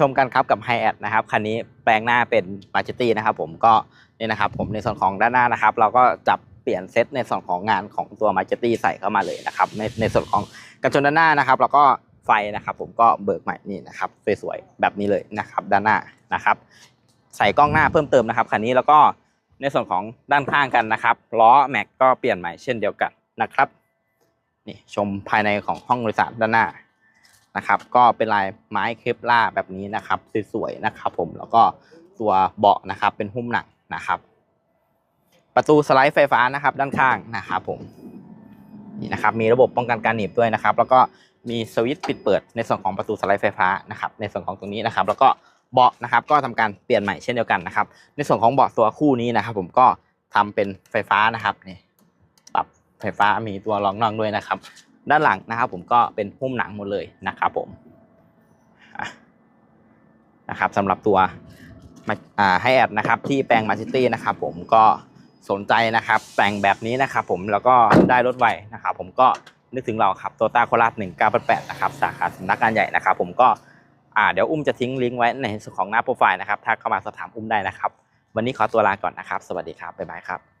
ชมกันครับกับไฮแอดนะครับคันนี้แปลงหน้าเป็นมาจิตี้นะครับผมก็นี่นะครับผมในส่วนของด้านหน้านะครับ เราก็จับเปลี่ยนเซตในส่วนของงานของตัวมาจิตี้ใส่เข้ามาเลยนะครับในในส่วนของกันชนด้านหน้านะครับแล้วก็ไฟนะครับ ผมก็เบิกใหม่นี่นะครับสวยๆแบบนี้เลยนะครับด้านหน้านะครับ ใส่กล้องหน้าเพิ่มเติมนะครับคันนี้แล้วก็ในส่วนของด้านข้างกันนะครับล้อแม็กก็เปลี่ยนใหม่เช่นเดียวกันนะครับนี่ชมภายในของห้องโดยสารด้านหน้า นะครับ ก็เป็นลายไม้เคปล่าแบบนี้นะครับสวยๆนะครับผมแล้วก็ตัวเบาะนะครับเป็นหุ้มหนังนะครับ ประตูสไลด์ไฟฟ้านะครับ ด้านข้างนะครับผมนี่นะครับมีระบบป้องกันการหนีบด้วยนะครับ แล้วก็มีสวิตช์ปิดเปิดในส่วนของประตูสไลด์ไฟฟ้านะครับในส่วนของตรงนี้นะครับ แล้วก็เบาะนะครับก็ทำการเปลี่ยนใหม่เช่นเดียวกันนะครับ ในส่วนของเบาะตัวคู่นี้นะครับ ผมก็ทำเป็นไฟฟ้านะครับนี่ปรับไฟฟ้ามีตัวรองนั่งด้วยนะครับ ด้านหลังนะครับผมก็เป็นหุ้มหนังหมดเลยนะครับผมนะครับสำหรับตัวมาอ่าให้แอดนะครับที่แปลงมาซิตี้นะครับผมก็สนใจนะครับแต่งแบบนี้นะครับผมแล้วก็ได้รถไวนะครับผมก็นึกถึงเราครับโตต้าโคราชหนึ่งเก้าแปดนะครับสาขาสำนักงานใหญ่นะครับผมก็เดี๋ยวอุ้มจะทิ้งลิงก์ไว้ในส่วนของหน้าโปรไฟล์นะครับถ้าเข้ามาสอบถามอุ้มได้นะครับ วันนี้ขอตัวลาก่อนนะครับ สวัสดีครับบ๊ายบายครับ